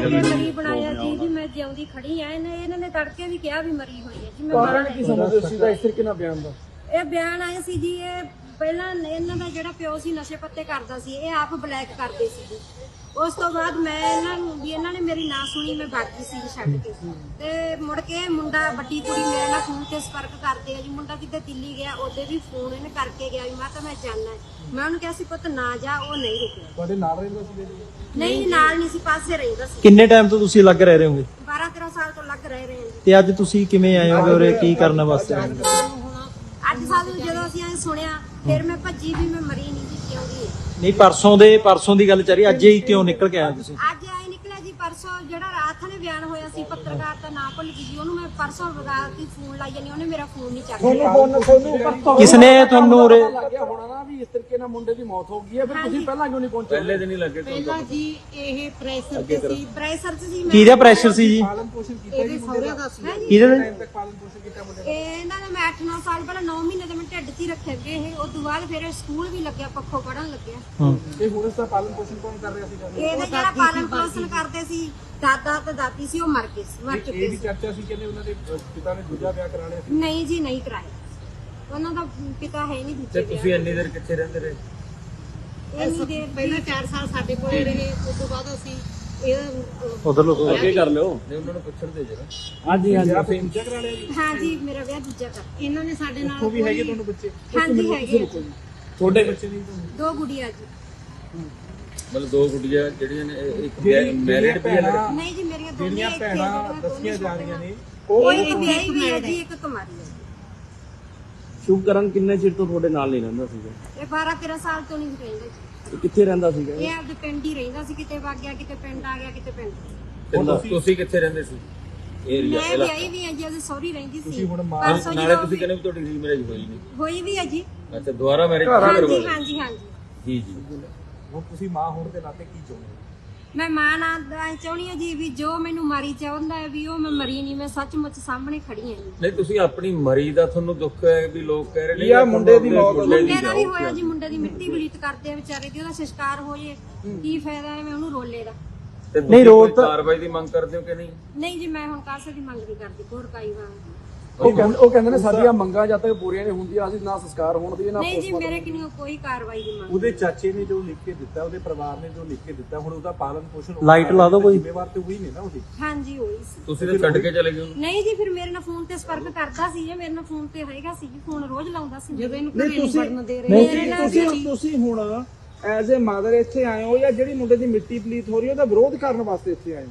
ਮਰੀ ਬਣਾਇਆ ਜੀ ਜੀ ਮੈਂ ਜਿਉਂਦੀ ਖੜੀ ਆ ਇਹਨੇ ਇਹਨਾਂ ਨੇ ਤੜਕੇ ਵੀ ਕਿਹਾ ਵੀ ਮਰੀ ਹੋਈ ਹੈ ਜੀ ਮੈਂ ਕਾਰਨ ਬਾਹਰ ਕੀ ਸਮਝਦੇ ਸੀ ਦਾ ਇਸ ਤਰੀਕੇ ਨਾਲ ਬਿਆਨ ਦਾ ਇਹ ਬਿਆਨ ਆਏ ਸੀ ਜੀ ਇਹ ਪਹਿਲਾਂ ਇਹਨਾਂ ਦਾ ਜਿਹੜਾ ਪਿਓ ਸੀ ਨਸ਼ੇ ਪੱਤੇ ਕਰਦਾ ਸੀ ਇਹ ਆਪ ਬਲੈਕ ਕਰਦੇ ਸੀ ਜੀ। ਉਸ ਤੋਂ ਬਾਅਦ ਮੈਂ ਇਹਨਾਂ ਨੂੰ ਵੀ ਇਹਨਾਂ ਨੇ ਮੇਰੀ ਨਾ ਸੁਣੀ ਮੈਂ ਬਾਗੀ ਸੀ ਛੱਡ ਕੇ। ਤੇ ਮੁੜ ਕੇ ਮੁੰਡਾ ਵੱਡੀ ਕੁੜੀ ਮੇਰੇ ਨਾਲ ਫੋਨ ਤੇ ਸੰਪਰਕ ਕਰਦੇ ਆ ਜੀ। ਮੁੰਡਾ ਕਿਤੇ ਦਿੱਲੀ ਗਿਆ ਉਹਦੇ ਵੀ ਫੋਨ ਇਹਨੇ ਕਰਕੇ ਗਿਆ ਵੀ ਮੈਂ ਤਾਂ ਮੈਂ ਜਾਣਾ ਹੈ। ਮੈਂ ਉਹਨੂੰ ਕਿਹਾ ਸੀ ਪੁੱਤ ਨਾ ਜਾ ਉਹ ਨਹੀਂ ਰੁਕਿਆ। ਤੁਹਾਡੇ ਨਾਲ ਰਹਿੰਦਾ ਸੀ ਜੀ? ਨਹੀਂ ਨਾਲ ਨਹੀਂ। ਸੀ ਪਾਸੇ ਰਹਿੰਦਾ ਸੀ। ਕਿੰਨੇ ਟਾਈਮ ਤੋਂ ਤੁਸੀਂ ਲੱਗ ਰਹੇ ਹੋਗੇ? 12 13 ਸਾਲ ਤੋਂ ਲੱਗ ਰਹੇ ਰਹੇ ਹਾਂ ਜੀ। ਤੇ ਅੱਜ ਤੁਸੀਂ ਕਿਵੇਂ ਆਏ ਹੋਗੇ ਉਰੇ? ਕੀ ਕਰਨ ਵਾਸਤੇ ਆਏ ਹੋ? ਅੱਜ ਸਾਨੂੰ ਜਦੋਂ ਅਸੀਂ ਐ ਸੁਣਿਆ ਫਿਰ ਮੈਂ ਭੱਜੀ ਵੀ ਮੈਂ ਮਰੀ ਨਹੀਂ ਨਹੀਂ ਪਰਸੋਂ ਦੇ ਪਰਸੋਂ ਦੀ ਗੱਲ ਚੱਲ ਰਹੀ ਅੱਜ ਹੀ ਕਿਉਂ ਨਿਕਲ ਕੇ ਆਏ ਤੁਸੀਂ? ਅੱਜ ਆਏ ਨਿਕਲਿਆ ਜੀ ਪਰਸੋਂ ਜਿਹੜਾ ਰਾਤ ਨੇ ਬਿਆਨ ਹੋਇਆ ਸੀ ਪੱਤਰਕਾਰ ਦਾ ਨਾਂ ਭੁੱਲ ਗਈ ਜੀ ਉਹਨੂੰ ਮੈਂ ਪਰਸੋਂ ਰਾਤ ਦੀ ਫੋਨ ਲਾਈ ਜਾਨੀ ਉਹਨੇ ਮੇਰਾ ਫੋਨ ਨਹੀਂ ਚੱਕਿਆ। ਕਿਸਨੇ ਤੁਹਾਨੂੰ ਉਰੇ ਵੀ ਇਸ ਤਰੀਕੇ ਨਾਲ ਮੁੰਡੇ ਦੀ ਮੌਤ ਹੋ ਗਈ ਹੈ ਫਿਰ ਤੁਸੀਂ ਪਹਿਲਾਂ ਕਿਉਂ ਨਹੀਂ ਪਹੁੰਚੇ? ਪਹਿਲੇ ਦਿਨ ਪਹਿਲਾਂ ਜੀ ਇਹ ਪ੍ਰੈਸ਼ਰ ਤੇ ਸੀ ਪ੍ਰੈਸ਼ਰ ਚ ਸੀ ਮੈਂ ਕਿਹਦਾ ਪ੍ਰੈਸ਼ਰ ਸੀ ਜੀ? ਪਾਲਣ ਪੋਸ਼ਣ ਕੀਤਾ ਇਹਦੇ ਸਹੁਰੇ ਦਾ। ਸੀ। ਕਿਹਦੇ ਟਾਈਮ ਤੱਕ ਪਾਲਣ ਪੋਸ਼ਣ ਕੀਤਾ ਮੁੰਡੇ ਇਹ ਇਹਨਾਂ ਨੇ ਮੈਂ 8-9 ਸਾਲ ਪਹਿਲਾਂ 9 ਮਹੀਨੇ ਦੇ ਮੈਂ ਢਿੱਡ 'ਚ ਹੀ ਰੱਖੇ ਗਏ ਇਹ ਉਸ ਤੋਂ ਬਾਅਦ ਫਿਰ ਇਹ ਸਕੂਲ ਵੀ ਲੱਗਿਆ ਪੱਖੋਂ ਪੜਨ ਲੱਗਿਆ। ਹਾਂ। ਦਾ ਇਹ ਹੁਣ ਇਸ ਦਾ ਪਾਲਣ ਪੋਸ਼ਣ ਕੌਣ ਕਰ ਰਿਹਾ ਸੀਗਾ ਇਹਦਾ ਜਿਹੜਾ ਪਾਲਣ ਪੋਸ਼ਣ ਕਰਦੇ ਸੀ ਦਾਦਾ ਤੇ ਦਾਦੀ ਸੀ ਉਹ ਮਰ ਗਏ ਸੀ ਮਰ ਇਹ ਚੁੱਕੇ ਵੀ ਸੀ। ਚਰਚਾ ਸੀ ਕਹਿੰਦੇ ਉਹਨਾਂ ਦੇ ਅਹ, ਪਿਤਾ ਨੇ ਦੂਜਾ ਵਿਆਹ ਕਰਾ ਲਿਆ ਸੀ? ਨਹੀਂ ਜੀ ਨਹੀਂ ਕਰਾਇਆ। ਉਹਨਾਂ ਦਾ ਪਿਤਾ ਹੈ ਨਹੀਂ ਦੂਜੇ ਤੁਸੀਂ ਇੰਨੀ ਦੇਰ ਕਿੱਥੇ ਰਹਿੰਦੇ ਰਹੇ? ਪਹਿਲਾਂ 4 ਸਾਲ ਸਾਡੇ ਕੋਲੇ ਰਹੇ ਉਸ ਤੋਂ ਬਾਅਦ ਅਸੀਂ ਇਹ ਉਧਰ ਲੋਕ ਅੱਗੇ ਕਰ ਲਿਓ। ਨਹੀਂ ਉਹਨਾਂ ਨੂੰ ਪੁੱਛਣ ਦੇ ਜਰਾ। ਹਾਂਜੀ ਹਾਂਜੀ। ਫਿਰ ਦੂਜਾ ਕਰਾ ਲਿਆ ਜੀ? ਹਾਂ ਜੀ ਮੇਰਾ ਵਿਆਹ ਦੂਜਾ ਕਰ ਇਹਨਾਂ ਨੇ ਸਾਡੇ ਨਾਲ ਉਹ ਵੀ ਹੈਗੇ ਤੁਹਾਨੂੰ ਬੱਚੇ? ਹਾਂਜੀ ਹੈਗੇ ਆ ਜੀ। ਤੁਹਾਡੇ ਬੱਚੇ ਨਹੀਂ ਤੁਹਾਨੂੰ? ਦੋ ਗੁੜੀਆਂ ਜੀ। ਮਤਲਬ ਦੋ ਗੁੱਡੀਆਂ ਜਿਹੜੀਆਂ ਨੇ ਇਹ- ਇੱਕ ਮੈਰਿਡ ਵੀ ਹੈ ਲੜਕੀ। ਨਹੀਂ ਜੀ ਮੇਰੀਆਂ ਦੋ ਜਿਹੜੀਆਂ ਭੈਣਾਂ ਦੱਸੀਆਂ ਜਾ ਰਹੀਆਂ ਨੇ ਉਹ ਇੱਕ ਵਿਆਹੀ ਵੀ ਹੈ ਜੀ ਇੱਕ ਕੁਮਾਰੀ ਹੈ। ਸ਼ੁਭਕਰਨ ਕਿੰਨੇ ਚਿਰ ਤੋਂ ਤੁਹਾਡੇ ਨਾਲ ਨਹੀਂ ਰਹਿੰਦਾ ਸੀਗਾ? ਇਹ 12 13 ਸਾਲ ਤੋਂ ਨਹੀਂ ਰਹਿੰਦਾ ਜੀ। ਇਹ ਕਿੱਥੇ ਰਹਿੰਦਾ ਸੀਗਾ ਇਹ? ਆਪਦੇ ਪਿੰਡ ਹੀ ਰਹਿੰਦਾ ਸੀ ਕਿਤੇ ਵਗ ਗਿਆ ਕਿਤੇ ਪਿੰਡ ਆ ਗਿਆ ਕਿਤੇ ਪਿੰਡ। ਤੇ ਤੁਸੀਂ- ਤੁਸੀਂ ਕਿੱਥੇ ਰਹਿੰਦੇ ਸੀ? ਏਰੀਆ ਮੈਂ ਵਿਆਹੀ ਵੀ ਹਾਂ ਜੀ ਉਹਦੀ ਸਹੁਰੀ ਰਹਿੰਦੀ ਸੀ। ਹੁਣ ਮਾਂ- ਪਰਸੋਂ ਨਾਲੇ ਜਦੋਂ ਤੁਸੀਂ ਕਹਿੰਦੇ ਵੀ ਤੁਹਾਡੀ ਰੀਮੈਰਿਜ ਹੋਈ ਨਹੀਂ। ਹੋਈ ਵੀ ਹੈ ਜੀ। ਅੱਛਾ ਦੁਬਾਰਾ ਮੈਰਿਜ ਕਰਵਾ ਹਾਂਜੀ ਲਈ ਹਾਂਜੀ ਹਾਂਜੀ। ਜੀ ਜੀ। ਹੁਣ ਤੁਸੀਂ ਮਾਂ ਹੋਣ ਦੇ ਨਾਤੇ ਕੀ ਚਾਹੁੰਦੇ ਹੋ? ਮੈਂ ਮਾਂ ਨਾਲ ਦਾ ਚਾਹੁੰਦੀ ਹਾਂ ਜੀ ਵੀ ਜੋ ਮੈਨੂੰ ਮਾਰੀ ਚਾਹੁੰਦਾ ਹੈ ਵੀ ਉਹ ਮੈਂ ਮਰੀ ਨਹੀਂ ਮੈਂ ਸੱਚਮੁੱਚ ਸਾਹਮਣੇ ਖੜੀ ਹਾਂ ਜੀ। ਨਹੀਂ ਤੁਸੀਂ ਆਪਣੀ ਮਰੀ ਦਾ ਤੁਹਾਨੂੰ ਦੁੱਖ ਹੈ ਵੀ ਲੋਕ ਕਹਿ ਰਹੇ ਨੇ ਕਿ ਮੁੰਡੇ ਦੀ ਮੌਤ ਮੁੰਡੇ ਦੀ ਮੁੰਡੇ ਦਾ ਵੀ ਜਾਓ। ਹੋਇਆ ਜੀ ਮੁੰਡੇ ਦੀ ਮਿੱਟੀ ਬਲੀਤ ਕਰਦੇ ਆ ਵਿਚਾਰੇ ਦੀ ਉਹਦਾ ਸੰਸਕਾਰ ਹੋ ਜੇ। ਕੀ ਫਾਇਦਾ ਹੈ ਮੈਂ ਉਹਨੂੰ ਰੋਲੇ ਦਾ? ਨਹੀਂ, ਤੁਸੀਂ ਰੋਲ ਕੋਈ ਤਾਂ- ਕਾਰਵਾਈ ਦੀ ਮੰਗ ਕਰਦੇ ਹੋ ਕਿ ਨਹੀਂ? ਨਹੀਂ ਜੀ ਮੈਂ ਹੁਣ ਕਾਸੇ ਦੀ ਮੰਗ ਨਹੀਂ ਕਰਦੀ ਕੋਰ ਕਾਈ ਵਾਂ ਉਹ ਕਹਿੰਦੇ ਉਹ ਕਹਿੰਦੇ ਨੇ ਸਾਡੀਆਂ ਮੰਗਾਂ ਜਦ ਤੱਕ ਪੂਰੀਆਂ ਨਹੀਂ ਹੁੰਦੀਆਂ ਅਸੀਂ ਨਾ ਸੰਸਕਾਰ ਹੋਣ ਦੀ ਨਾ ਨਹੀਂ ਜੀ ਮੇਰੇ ਕਿਨੂੰ ਕੋਈ ਕਾਰਵਾਈ ਦੀ ਮੰਗ ਉਹਦੇ ਚਾਚੇ ਨੇ ਜੋ ਲਿਖ ਕੇ ਦਿੱਤਾ ਉਹਦੇ ਪਰਿਵਾਰ ਨੇ ਜੋ ਲਿਖ ਕੇ ਦਿੱਤਾ ਹੁਣ ਉਹਦਾ ਪਾਲਣ ਪੋਸ਼ਣ ਉਹ ਲਾਈਟ ਲਾ ਦਿਓ ਕੋਈ। ਜ਼ਿੰਮੇਵਾਰ ਤੇ ਉਹੀ ਨੇ ਨਾ ਉਹਦੀ। ਹਾਂਜੀ ਹੋਈ ਸੀ। ਤੁਸੀਂ ਤਾਂ ਛੱਡ ਕੇ ਚਲੇ ਗਏ ਉਹਨੂੰ। ਨਹੀਂ ਜੀ ਫਿਰ ਮੇਰੇ ਨਾਲ ਫੋਨ ਤੇ ਸੰਪਰਕ ਕਰਦਾ ਸੀ ਜੇ ਮੇਰੇ ਨਾਲ ਫੋਨ ਤੇ ਹੋਏਗਾ ਸੀ ਜੀ ਫੋਨ ਰੋਜ਼ ਲਾਉਂਦਾ ਸੀ। ਜਦੋਂ ਇਹਨੂੰ ਘਰੇ ਨਹੀਂ ਵੜਨ ਦੇ ਰਹੇ ਮੇਰੇ ਨਾਲ ਵੀ ਤੁਸੀਂ ਤੁਸੀਂ ਹੁਣ ਐਜ਼ ਅ ਮਦਰ ਇੱਥੇ ਆਏ ਹੋ ਜਾਂ ਜਿਹੜੀ ਮੁੰਡੇ ਦੀ ਮਿੱਟੀ ਪਲੀਤ ਹੋ ਰਹੀ ਹੈ ਉਹਦਾ ਵਿਰੋਧ ਕਰਨ ਵਾਸਤੇ ਇੱਥੇ ਆਏ ਹੋ?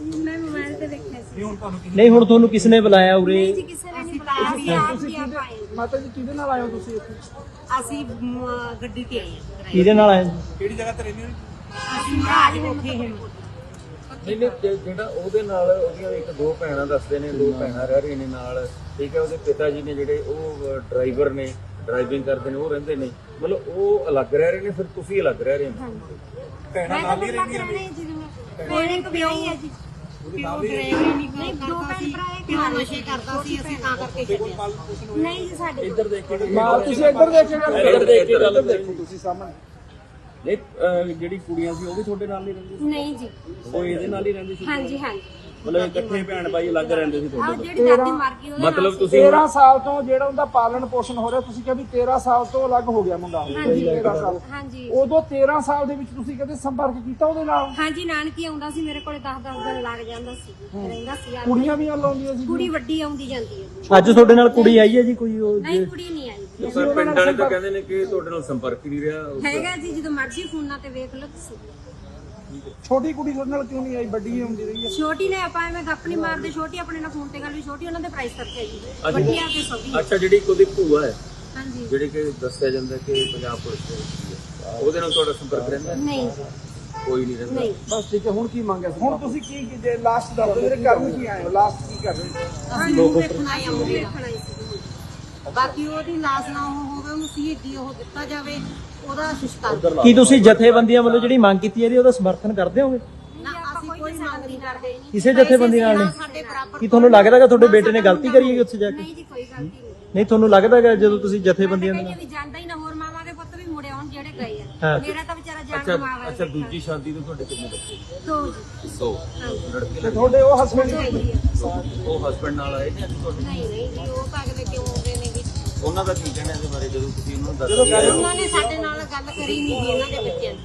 ਮੈਂ ਮੋਬਾਈਲ ਤੇ ਦੇਖਿਆ ਸੀ। ਨਹੀਂ ਹੁਣ ਤੁਹਾਨੂੰ ਕਿਸ ਨੇ ਬੁਲਾਇਆ ਉਰੇ? ਨਹੀਂ ਜੀ ਕਿਸੇ ਨੇ ਨਹੀਂ ਬੁਲਾਇਆ। ਸੀ ਆਪ ਹੀ ਆਪ ਆਏ। ਮਾਤਾ ਜੀ ਕਿਹਦੇ ਨਾਲ ਆਏ ਹੋ ਤੁਸੀਂ ਇੱਥੇ? ਅਸੀਂ ਮ, ਗੱਡੀ ਤੇ ਆਏ ਹਾਂ। ਕਿਹਦੇ ਨਾਲ ਆਏ ਕਿਹੜੀ ਜਗ੍ਹਾ ਤੇ ਰਹਿੰਦੇ ਹੋ ਅਸੀਂ ਰਾਜ ਉੱਥੇ ਹੀ ਨਹੀਂ ਨਹੀਂ ਜੇ- ਜਿਹੜਾ ਉਹਦੇ ਨਾਲ ਉਹਦੀਆਂ ਇੱਕ ਦੋ ਭੈਣਾਂ ਦੱਸਦੇ ਨੇ ਦੋ ਭੈਣਾਂ ਰਹਿ ਰਹੀਆਂ ਨੇ ਨਾਲ। ਠੀਕ ਹੈ ਉਹਦੇ ਪਿਤਾ ਜੀ ਨੇ ਜਿਹੜੇ ਉਹ ਡਰਾਈਵਰ ਨੇ ਡਰਾਈਵਿੰਗ ਕਰਦੇ ਨੇ ਉਹ ਰਹਿੰਦੇ ਨੇ। ਮਤਲਬ ਉਹ ਅਲੱਗ ਰਹਿ ਰਹੇ ਨੇ ਫਿਰ ਤੁਸੀਂ ਅਲੱਗ ਰਹਿ ਰਹੇ ਹੋ? ਭੈਣਾਂ ਮੈਂ ਤਾਂ ਲੱਗ ਰਹਿਣੇ ਜੀ ਮੇਰੇ ਇੱਕ ਵਿਆਹੀ ਹੈ ਜੀ। ਪਿਓ ਡਰਾਈਵਰ ਨਹੀਂ ਨਹੀਂ ਦੋ ਕਰਦਾ ਭੈਣ ਸੀ। ਭਰਾ ਇੱਕ ਪਿਓ ਨਸ਼ੇ ਕਰਦਾ ਸੀ ਅਸੀਂ ਤਾਂ ਕਰਕੇ ਛੱਡਿਆ ਨਹੀਂ ਜੀ ਸਾਡੇ ਇੱਧਰ ਦੇਖ ਮਾਂ ਤੁਸੀਂ ਇੱਧਰ ਦੇਖ ਕੇ ਗੱਲ ਇੱਧਰ ਦੇਖ ਕੇ ਗੱਲ ਦੇਖੋ ਤੁਸੀਂ ਸਾਹਮਣੇ। ਨਹੀਂ ਅਹ, ਜਿਹੜੀ ਕੁੜੀਆਂ ਸੀ ਉਹ ਵੀ ਤੁਹਾਡੇ ਨਾਲ ਨਹੀਂ ਰਹਿੰਦੀ ਸੀ? ਨਹੀਂ ਜੀ। ਉਹ ਇਹਦੇ ਨਾਲ ਹੀ ਰਹਿੰਦੀ ਸੀ? ਹਾਂਜੀ ਹਾਂਜੀ। ਮਤਲਬ ਇਕੱਠੇ ਭੈਣ ਭਾਈ ਅਲੱਗ ਰਹਿੰਦੇ ਸੀ ਤੁਹਾਡੇ ਆਹ ਜਿਹੜੀ ਦਾਦੀ ਮਰ ਗਈ ਉਹਦੇ ਮਤਲਬ ਤੁਸੀਂ 13 ਸਾਲ ਤੋਂ ਜਿਹੜਾ ਉਹਦਾ ਪਾਲਣ ਪੋਸ਼ਣ ਹੋ ਰਿਹਾ ਤੁਸੀਂ ਕਹਿੰਦੇ 13 ਸਾਲ ਤੋਂ ਅਲੱਗ ਹੋ ਗਿਆ ਮੁੰਡਾ। ਹਾਂਜੀ। 13 ਸਾਲ ਹਾਂਜੀ। ਉਦੋਂ 13 ਸਾਲ ਦੇ ਵਿੱਚ ਤੁਸੀਂ ਕਦੇ ਸੰਪਰਕ ਕੀਤਾ ਉਹਦੇ ਨਾਲ? ਹਾਂਜੀ ਨਾਨਕੀ ਆਉਂਦਾ ਸੀ ਮੇਰੇ ਕੋਲੇ 10-10 ਦਿਨ ਲੱਗ ਜਾਂਦਾ ਸੀ। ਰਹਿੰਦਾ ਸੀ ਆ ਕੁੜੀਆਂ ਵੀ ਨਾਲ ਆਉਂਦੀਆਂ ਸੀ ਕੁੜੀ ਵੱਡੀ ਆਉਂਦੀ ਜਾਂਦੀ ਹੈ। ਅੱਜ ਤੁਹਾਡੇ ਨਾਲ ਕੁੜੀ ਆਈ ਹੈ ਜੀ ਕੋਈ ਨਹੀਂ ਕੁੜੀ ਨਹੀਂ ਆਈ। ਜੀ। ਪਰ ਪਿੰਡ ਵਾਲੇ ਤਾਂ ਕਹਿੰਦੇ ਨੇ ਕਿ ਤੁਹਾਡੇ ਨਾਲ ਸੰਪਰਕ ਹੀ ਨਹੀਂ ਰਿਹਾ। ਹੈਗਾ ਜੀ ਜਦੋਂ ਮਰਜ਼ੀ ਫੋਨਾਂ ਤੇ ਵੇਖ ਲਓ ਤੁਸੀਂ। ਛੋਟੀ ਕੁੜੀ ਤੁਹਾਡੇ ਨਾਲ ਕਿਉਂ ਨਹੀਂ ਆਈ? ਵੱਡੀ ਹੀ ਆਉਂਦੀ ਰਹੀ ਹੈ। ਛੋਟੀ ਨੇ ਆਪਾਂ ਐਵੇਂ ਗੱਪ ਨਹੀਂ ਮਾਰਦੇ। ਛੋਟੀ ਆਪਣੇ ਨਾਲ ਫੋਨ ਤੇ ਗੱਲ ਵੀ ਛੋਟੀ ਉਹਨਾਂ ਦੇ ਪ੍ਰਾਈਸ ਕਰਕੇ ਜੀ ਵੱਡੀਆਂ ਤੇ ਸਭੀ। ਅੱਛਾ ਜਿਹੜੀ ਉਹਦੀ ਭੂਆ ਹੈ ਹਾਂਜੀ। ਜਿਹੜੀ ਕਿ ਦੱਸਿਆ ਜਾਂਦਾ ਕਿ ਪੰਜਾਬ ਪੁਲਿਸ ਦੇ ਵਿੱਚ ਹੈ ਉਹਦੇ ਨਾਲ ਤੁਹਾਡਾ ਸੰਪਰਕ ਰਹਿੰਦਾ ਹੈ? ਨਹੀਂ। ਕੋਈ ਨਹੀਂ ਰਹਿੰਦਾ। ਨਹੀਂ। ਬਸ ਠੀਕ ਹੈ ਹੁਣ ਕੀ ਮੰਗਿਆ ਹੁਣ ਤੁਸੀਂ ਕੀ ਕੀ ਜੇ ਲਾਸਟ ਦੱਸ ਦਿਓ ਜਿਹੜੇ ਕਰਨ ਕੀ ਆਏ? ਹੋ ਲਾਸਟ ਕੀ ਕਰ ਰਹੇ ਹੋ ਅਸੀਂ ਨੂੰ ਵੇਖਣ ਆਏ ਹਾਂ ਦਾ। ਦੇਖਣ ਆਈ ਸੀ। ਬਾਕੀ ਉਹਦੀ ਲਾਸ਼ ਨਾ ਉਹ ਹੋਵੇ ਉਹਨਾਂ ਨੂੰ ਉਹ ਦਿੱਤਾ ਜਾਵੇ। ਉਹਦਾ ਸ਼ਿਸ਼ਕਾਰ ਕੀ ਤੁਸੀਂ ਜਥੇਬੰਦੀਆਂ ਵੱਲੋਂ ਜਿਹੜੀ ਮੰਗ ਕੀਤੀ ਹੈ ਉਹਦਾ ਸਮਰਥਨ ਕਰਦੇ ਹੋਗੇ? ਨਾ ਅਸੀਂ ਕੋਈ ਮੰਗ ਨਹੀਂ ਕਰਦੇ। ਕਿਸੇ ਜਥੇਬੰਦੀ ਨਾਲ ਨਹੀਂ। ਕੀ ਤੁਹਾਨੂੰ ਲੱਗਦਾ ਕਿ ਤੁਹਾਡੇ ਬੇਟੇ ਨੇ ਗਲਤੀ ਕਰੀ ਹੈ ਉੱਥੇ ਜਾ ਕੇ? ਨਹੀਂ ਜੀ ਕੋਈ ਗਲਤੀ ਨਹੀਂ। ਨਹੀਂ ਤੁਹਾਨੂੰ ਲੱਗਦਾ ਹੈ ਜਦੋਂ ਤੁਸੀਂ ਜਥੇਬੰਦੀਆਂ ਦੇ ਨਾਲ ਵੀ ਜਾਂਦਾ ਹੀ ਨਾ ਹੋਰ ਮਾਵਾਂ ਦੇ ਪੁੱਤ ਵੀ ਮੁੜੇ ਆਉਣ ਜਿਹੜੇ ਗਏ ਹਾਂ। ਆ ਮੇਰਾ ਤਾਂ ਵਿਚਾਰਾ ਜਾਣ ਅੱਛਾ ਮਾਵਾ ਅੱਛਾ ਦੂਜੀ ਸ਼ਾਦੀ ਤੋਂ ਤੁਹਾਡੇ ਕਿੰਨੇ ਬੱਚੇ? ਦੋ ਜੀ। ਦੋ। ਲੜਕੇ ਤੁਹਾਡੇ ਉਹ ਹਸਬੰਡ ਦੋ। ਉਹ ਹਸਬੰਡ ਨਾਲ ਆਏ ਨੇ ਤੁਹਾਡੇ ਨਹੀਂ ਨਹੀਂ ਜੀ ਉਹ ਤਾਂ ਅਗਲੇ ਕਿਉਂ ਨੇ ਜੀ ਉਹਨਾਂ ਦਾ ਕੀ ਕਹਿਣਾ ਇਹਦੇ ਬਾਰੇ ਜਦੋਂ ਤੁਸੀਂ ਉਹਨਾਂ ਨੂੰ ਦੱਸ ਉਹਨਾਂ ਨੇ ਸਾਡੇ ਨਾਲ ਗੱਲ ਕਰੀ ਨਹੀਂ ਜੀ ਇਹਨਾਂ ਦੇ ਬੱਚਿਆਂ ਦੀ।